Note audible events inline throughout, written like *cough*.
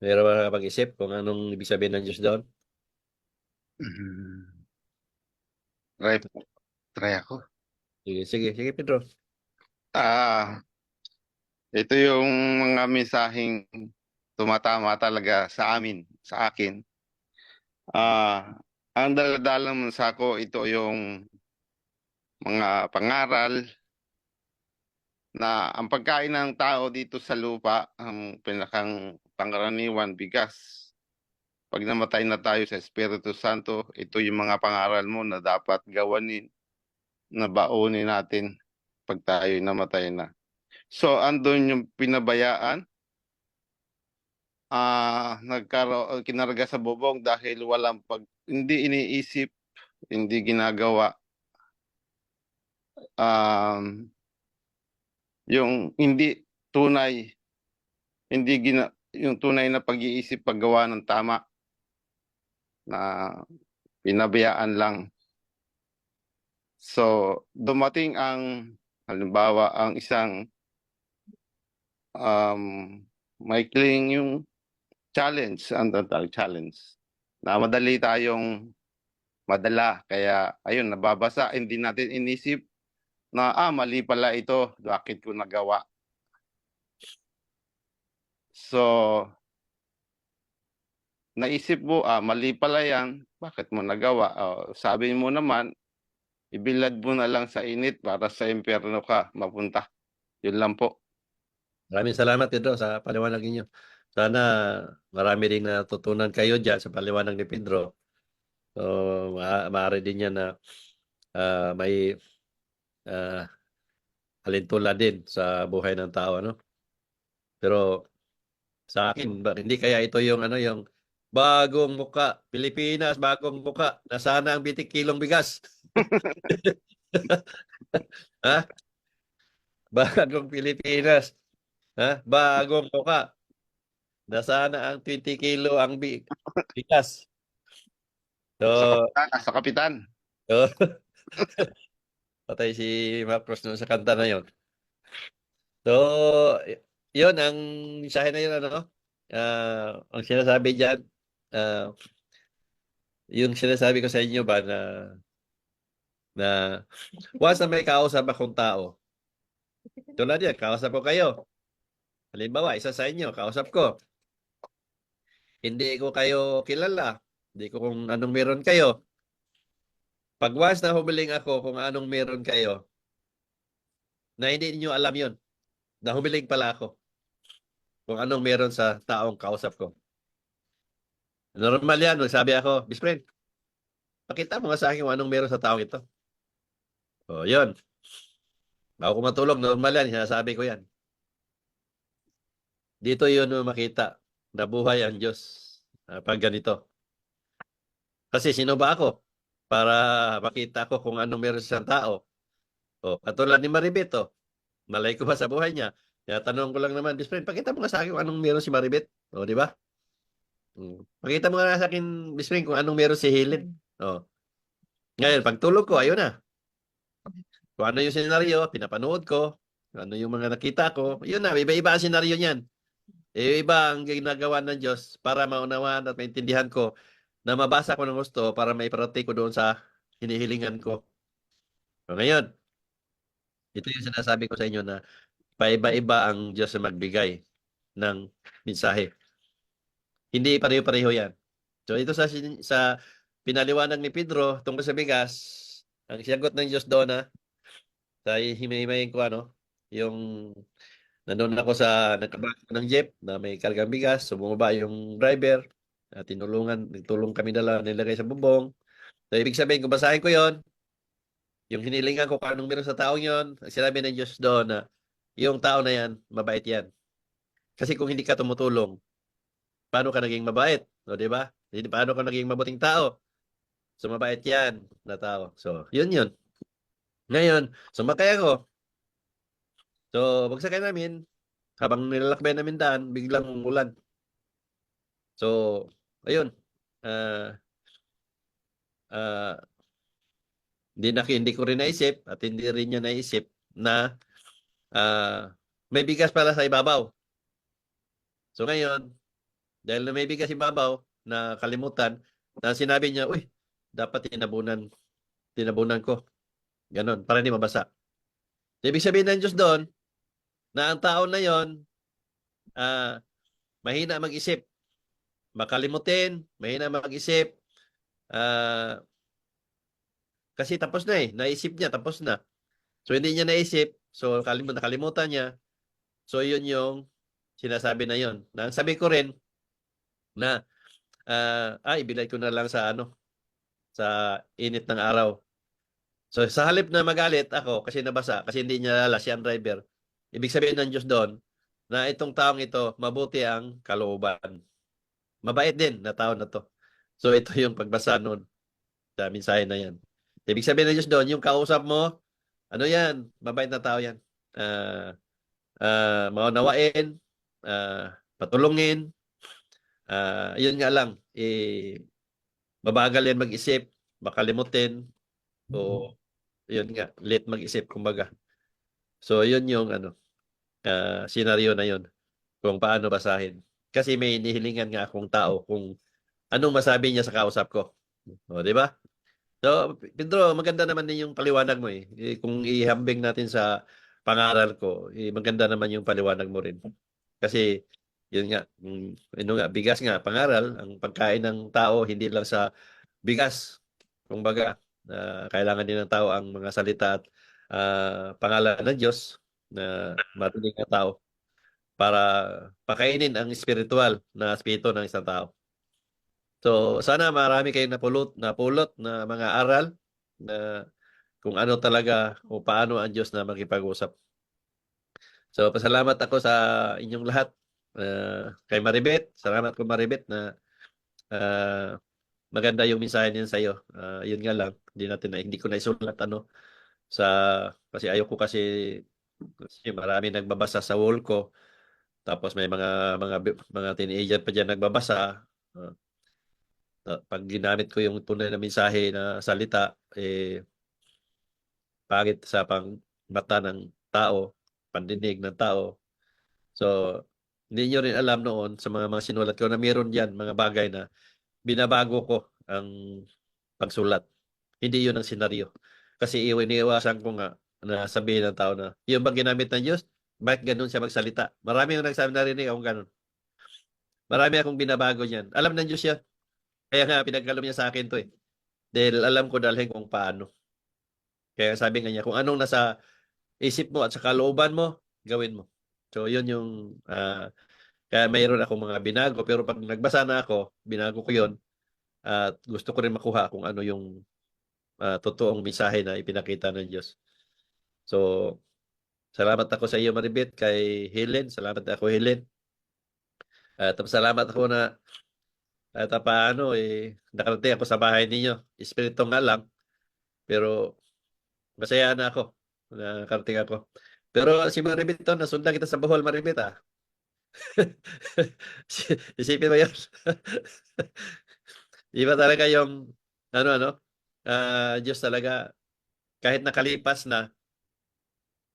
Meron ba nakapag-isip kung anong ibig sabihin ng Diyos doon? Mm. Try, try ako. Sige, sige, sige, Pedro. Ah, ito yung mga mensaheng tumatama talaga sa amin, sa akin. Ah, ang daladalang mensahe ko, ito yung mga pangaral na ang pagkain ng tao dito sa lupa, ang pinakang pangkaraniwan, bigas. Pag namatay na tayo sa Espiritu Santo, ito yung mga pangaral mo na dapat gawanin, na baunin natin pag tayo namatay na. So, andun yung pinabayaan, ah nagkaro kinarga sa bubong dahil walang pag hindi iniisip, hindi ginagawa. Um, yung hindi tunay, hindi gina, yung tunay na pag-iisip paggawa ng tama na pinabayaan lang. So, dumating ang halimbawa ang isang um maikling yung challenge, ang tawag challenge. Na madali tayong madala. Kaya, ayun, nababasa. Hindi natin inisip na, ah, mali pala ito. Bakit ko nagawa? So, naisip mo, ah, mali pala yan. Bakit mo nagawa? Oh, sabi mo naman, ibilad mo na lang sa init para sa impyerno ka mapunta. Yun lang po. Maraming salamat, Pedro, sa paliwanag ninyo. Sana marami ring natutunan kayo dyan sa paliwanag ni Pedro. So, ma maaari din yan na ah, may ah, alintula din sa buhay ng tao, ano? Pero sa akin, ba- hindi kaya ito yung ano yung bagong muka, Pilipinas, bagong muka, nasana ang bitik kilong bigas. *laughs* ha? Bagong Pilipinas. Ha? Bagong muka. Nasana ang 20 kilo ang bi bigas. So, Sa kapitan, sa kapitan. *laughs* so patay si Marcos noon sa kanta na yon. So, y- yun ang mensahe na yun ano. Ah, ang sinasabi diyan ah, yung sinasabi ko sa inyo ba na na once na may kausap akong tao tulad yan, kausap ko kayo halimbawa, isa sa inyo, kausap ko hindi ko kayo kilala hindi ko kung anong meron kayo pag once na humiling ako kung anong meron kayo na hindi niyo alam yon na humiling pala ako kung anong meron sa taong kausap ko normal yan, magsabi ako, best friend, pakita mo nga sa akin kung anong meron sa taong ito. O, yun. Bago ko matulog, normal yan, sinasabi ko yan. Dito yun makita na buhay ang Diyos ah, pag ganito. Kasi sino ba ako para makita ko kung anong meron sa tao? O, katulad ni Maribet, o. Malay ko ba sa buhay niya? Kaya tanong ko lang naman, best friend, pakita mo nga sa akin kung anong meron si Maribet. O, di ba? Mm. Pakita mo nga sa akin, best friend, kung anong meron si Helen. O. Ngayon, pag tulog ko, ayun na. Kung ano yung senaryo, pinapanood ko. Ano yung mga nakita ko. Yun na, iba-iba ang senaryo niyan. Iba ang ginagawa ng Diyos para maunawaan at maintindihan ko na mabasa ko ng gusto para may parati ko doon sa hinihilingan ko. So, ngayon, ito yung sinasabi ko sa inyo na paiba-iba ang Diyos na magbigay ng mensahe. Hindi pareho-pareho yan. So ito sa sa pinaliwanag ni Pedro tungkol sa bigas, ang siyagot ng Diyos doon na sa himay-himayin ko ano, yung nandun ako sa nagkabako ng jeep na may kargang bigas, so bumaba yung driver, at tinulungan, nagtulong kami dala nilagay sa bubong. So ibig sabihin, kung basahin ko yon yung hinilingan ko kung anong meron sa taong yon, sinabi ng Diyos doon na yung tao na yan, mabait yan. Kasi kung hindi ka tumutulong, paano ka naging mabait? O, di ba? Paano ka naging mabuting tao? So, mabait yan na tao. So, yun yun. Ngayon, sumakay ako. So, pagsakay namin, habang nilalakbay namin daan, biglang umulan. So, ayun. Ah, ah, hindi na hindi ko rin naisip at hindi rin niya naisip na ah, may bigas pala sa ibabaw. So ngayon, Dahil na may bigas ibabaw na kalimutan na sinabi niya, uy, dapat tinabunan, tinabunan ko. Ganon, para hindi mabasa. Ibig sabihin ng Diyos doon, na ang tao na yon ah mahina mag-isip, makalimutin, mahina mag-isip, ah kasi tapos na eh, naisip niya, tapos na. So hindi niya naisip, so kalimut nakalimutan niya. So yun yung sinasabi na yon. Na sabi ko rin na ah ay bilay ko na lang sa ano sa init ng araw. So sa halip na magalit ako kasi nabasa kasi hindi niya lala si driver. Ibig sabihin ng Diyos doon na itong taong ito mabuti ang kalooban. Mabait din na tao na to. So ito yung pagbasa noon sa mensahe na yan. Ibig sabihin ng Diyos doon, yung kausap mo, ano yan, mabait na tao yan. Ah ah maunawain, ah patulungin, ah yun nga lang, eh, mabagal yan mag-isip, makalimutin, o yun nga, late mag-isip, kumbaga. So, yun yung ano, ah senaryo na yun, kung paano basahin. Kasi may inihilingan nga akong tao kung anong masabi niya sa kausap ko. O, di ba? So, Pedro, maganda naman din yung paliwanag mo eh. Eh, Kung ihambing natin sa pangaral ko, eh, maganda naman yung paliwanag mo rin. Kasi, yun nga, mm, ano nga, bigas nga, pangaral, ang pagkain ng tao, hindi lang sa bigas. Kumbaga, ah, kailangan din ng tao ang mga salita at ah, pangalan ng Diyos na marinig ng tao para pakainin ang spiritual na espiritu ng isang tao. So, sana marami kayong napulot, napulot na mga aral na kung ano talaga o paano ang Diyos na makipag-usap. So, pasalamat ako sa inyong lahat. Ah, kay Maribet, salamat ko Maribet na ah, maganda yung mensahe niya sa iyo. Ah, yun nga lang, hindi natin na hindi ko na isulat ano sa kasi ayoko kasi kasi marami nagbabasa sa wall ko. Tapos may mga mga mga teenager pa diyan nagbabasa. Ah, pag ginamit ko yung tunay na mensahe na salita eh pangit sa pang mata ng tao, pandinig ng tao. So, hindi nyo rin alam noon sa mga mga sinulat ko na meron diyan mga bagay na binabago ko ang pagsulat. Hindi yun ang senaryo. Kasi iniiwasan ko nga na sabihin ng tao na, yung bang ginamit ng Diyos, bakit ganun siya magsalita? Marami yung nagsabi narinig akong ganun. Marami akong binabago niyan. Alam ng Diyos yan. Kaya nga, pinagkalom niya sa akin to eh. Dahil alam ko dalhin kung paano. Kaya sabi nga niya, kung anong nasa isip mo at sa kalooban mo, gawin mo. So, yun yung, ah, kaya mayroon akong mga binago. Pero pag nagbasa na ako, binago ko yun. At gusto ko rin makuha kung ano yung ah, totoong mensahe na ipinakita ng Diyos. So, salamat ako sa iyo, Maribet, kay Helen. Salamat ako, Helen. At salamat ako na at paano eh, nakarating ako sa bahay ninyo. Espiritu nga lang. Pero masaya na ako. Nakarating ako. Pero si Maribet to, nasundan kita sa Bohol, Maribet ah. *laughs* Isipin mo yun. *laughs* Iba talaga yung ano ano ah Diyos talaga kahit nakalipas na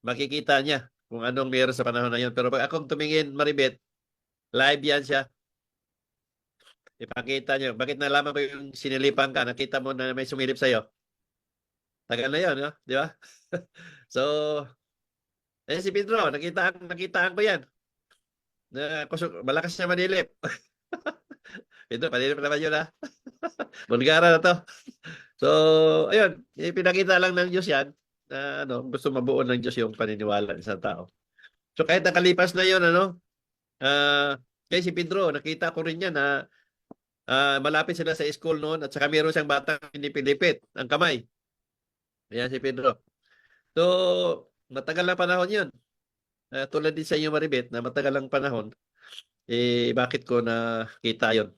makikita niya kung anong meron sa panahon na yun. Pero pag akong tumingin, Maribet, live yan siya. Ipakita niya. Bakit nalaman ko yung sinilipan ka? Nakita mo na may sumilip sa'yo. Tagal na yun, no? di ba? *laughs* so, eh si Pedro, nakita, nakitaan ko yan. Na, kusog, malakas siya manilip. *laughs* Pedro, panilip naman yun, ha? *laughs* Bulgara na to. So, ayun, pinakita lang ng Diyos yan na ano, gusto mabuo ng Diyos yung paniniwala ng isang tao. So kahit nakalipas na yun, ano, ah kay si Pedro, nakita ko rin yan na ah, malapit sila sa school noon at saka meron siyang batang pinipilipit ang kamay. Ayan si Pedro. So, matagal na panahon yun. Ah, tulad din sa inyo, Maribet, na matagal lang panahon, eh, bakit ko nakita yon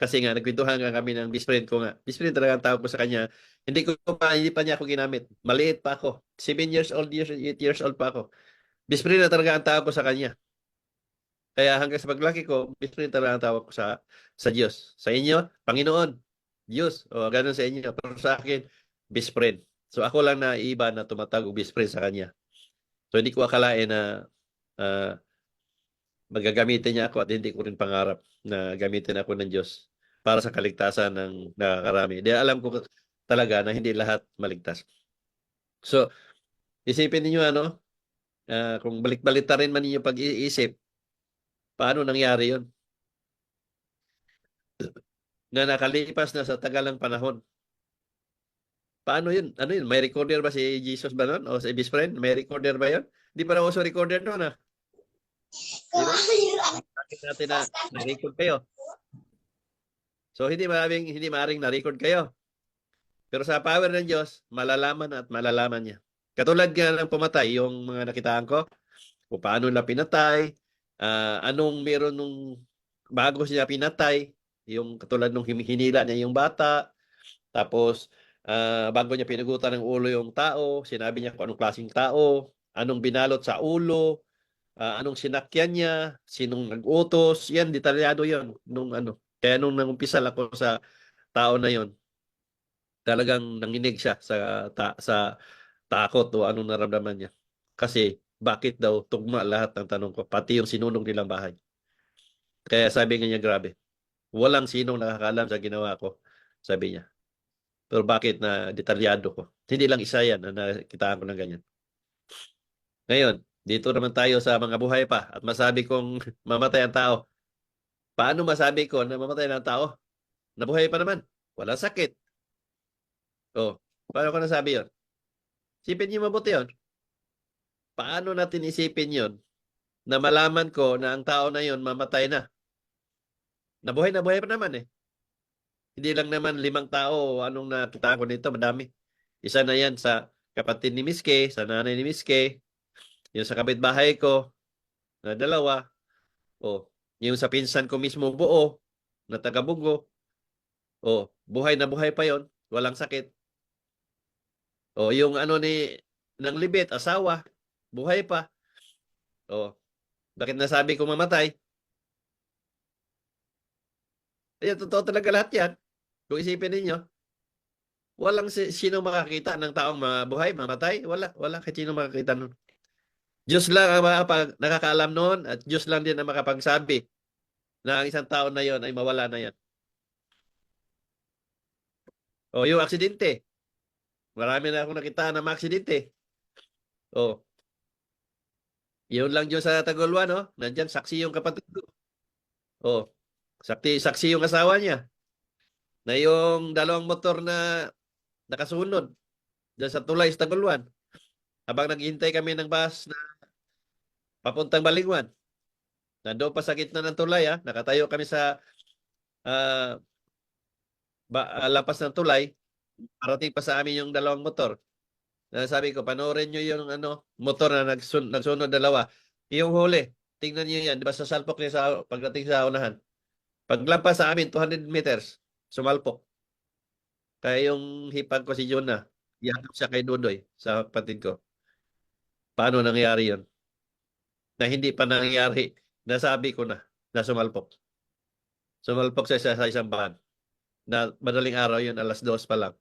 kasi nga, nagkwentuhan nga kami ng best friend ko nga. Best friend talaga ang tawag ko sa kanya. Hindi ko pa, hindi pa niya ako ginamit. Maliit pa ako. 7 years old, years, 8 years old pa ako. Friend na talaga ang tawag ko sa kanya. Kaya hanggang sa paglaki ko, best friend talaga ang tawag ko sa sa Diyos. Sa inyo, Panginoon. Diyos. O ganun sa inyo. Pero sa akin, best friend. So ako lang na iba na tumatawag best friend sa kanya. So hindi ko akalain na uh, magagamitin niya ako at hindi ko rin pangarap na gamitin ako ng Diyos para sa kaligtasan ng nakakarami. Di alam ko talaga na hindi lahat maligtas. So, isipin niyo ano, ah, kung balik-balita rin man ninyo pag-iisip, paano nangyari yun? Na nakalipas na sa tagal ng panahon. Paano yun? Ano yun? May recorder ba si Jesus ba nun? O si best friend? May recorder ba yun? Di pa raw uso recorder nun ah. Bakit natin na na-record kayo? So hindi maraming hindi maaring na-record kayo. Pero sa power ng Diyos, malalaman at malalaman niya. Katulad nga ng pumatay, yung mga nakitaan ko, kung paano na pinatay, ah, anong meron nung bago siya pinatay, yung katulad nung hinila niya yung bata, tapos ah, bago niya pinugutan ng ulo yung tao, sinabi niya kung anong klaseng tao, anong binalot sa ulo, ah, anong sinakyan niya, sinong nag-utos, yan, detalyado yon nung ano. Kaya nung nangumpisal ako sa tao na yon, talagang nanginig siya sa ta- sa takot o anong naramdaman niya. Kasi bakit daw tugma lahat ng tanong ko, pati yung sinunog nilang bahay. Kaya sabi niya, grabe, walang sinong nakakaalam sa ginawa ko, sabi niya. Pero bakit na detalyado ko? Hindi lang isa yan na nakitaan ko ng ganyan. Ngayon, dito naman tayo sa mga buhay pa at masabi kong *laughs* mamatay ang tao. Paano masabi ko na mamatay ang tao? Nabuhay pa naman. Walang sakit. Oh, paano ko nasabi yon? Isipin niyo mabuti yon. Paano natin isipin yon na malaman ko na ang tao na yon mamatay na? Nabuhay na buhay pa naman eh. Hindi lang naman limang tao anong nakita ko nito, madami. Isa na yan sa kapatid ni Miss Kay, sa nanay ni Miss Kay, yung sa kapitbahay ko, na dalawa, o yung sa pinsan ko mismo buo, na taga Bungo, o buhay na buhay pa yon walang sakit. O yung ano ni ng libit, asawa, buhay pa. O bakit nasabi ko mamatay? Ayan, totoo talaga lahat yan. Kung isipin ninyo, walang si, sino makakita ng taong mabuhay, mamatay. Wala, wala kahit sino makakita nun. Diyos lang ang makapag, nakakaalam noon at Diyos lang din ang makapagsabi na ang isang tao na yon ay mawala na yan. O yung aksidente. Marami na akong nakita na aksidente. O. Yun lang Diyos sa Tagolwa, no? Nandyan, saksi yung kapatid ko. O. Saksi, saksi yung asawa niya. Na yung dalawang motor na nakasunod dyan sa tulay sa Tagolwan. Habang naghihintay kami ng bus na papuntang Balingwan. Nandoon pa sa gitna ng tulay, ha? Nakatayo kami sa ah, ba, ah, lapas ng tulay. Parating pa sa amin yung dalawang motor. Na sabi ko, panoorin nyo yung ano, motor na nagsun, nagsunod dalawa. Yung huli, tingnan nyo yan. Di ba sa salpok niya sa pagdating sa unahan? Paglampas sa amin, 200 meters, sumalpok. Kaya yung hipag ko si Jonah, yakap siya kay Dudoy, sa kapatid ko. Paano nangyari yun? Na hindi pa nangyari, nasabi ko na, na sumalpok. Sumalpok siya sa isang bahan. Na madaling araw yun, alas dos pa lang.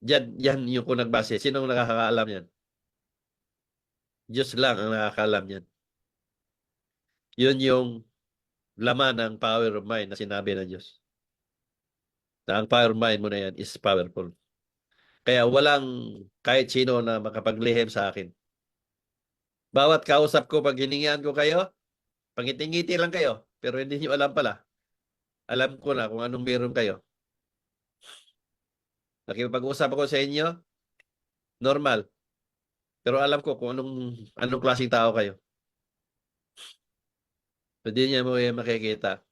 Yan, yan yung kung nagbase. Sinong nakakaalam yan? Diyos lang ang nakakaalam yan. Yun yung laman ng power of mind na sinabi ng Diyos. Na ang power of mind mo na yan is powerful. Kaya walang kahit sino na makapaglihim sa akin. Bawat kausap ko pag hiningihan ko kayo, pangiti-ngiti lang kayo, pero hindi nyo alam pala. Alam ko na kung anong meron kayo. Nakipag-usap ako sa inyo, normal. Pero alam ko kung anong anong klaseng tao kayo. Hindi niya mo yan makikita.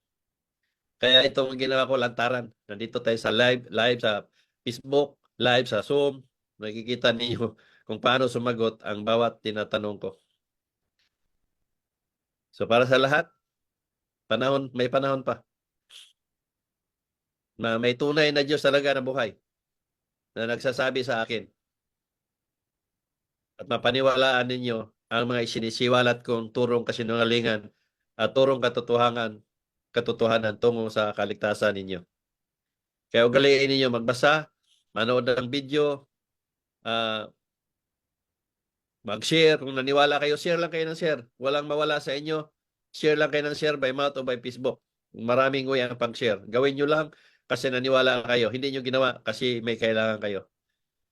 Kaya itong ginawa ko lantaran. Nandito tayo sa live, live sa Facebook, live sa Zoom. Nakikita niyo *laughs* kung paano sumagot ang bawat tinatanong ko. So para sa lahat, panahon, may panahon pa. Na may tunay na Diyos talaga na buhay na nagsasabi sa akin at mapaniwalaan ninyo ang mga isinisiwalat kong turong kasinungalingan at turong katotohanan katotohanan tungo sa kaligtasan ninyo. Kaya ugaliin ninyo magbasa, manood ng video, ah, Mag-share. Kung naniwala kayo, share lang kayo ng share. Walang mawala sa inyo. Share lang kayo ng share by mouth o by Facebook. Maraming way ang pang-share. Gawin nyo lang kasi naniwala kayo. Hindi nyo ginawa kasi may kailangan kayo.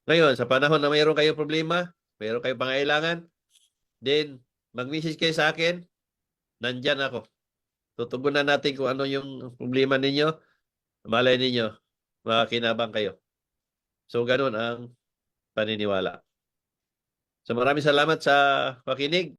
Ngayon, sa panahon na mayroon kayo problema, mayroon kayo pangailangan, then mag-message kayo sa akin, nandyan ako. Tutugunan natin kung ano yung problema ninyo. Malay ninyo, makakinabang kayo. So, ganun ang paniniwala. So, maraming salamat sa pakinig.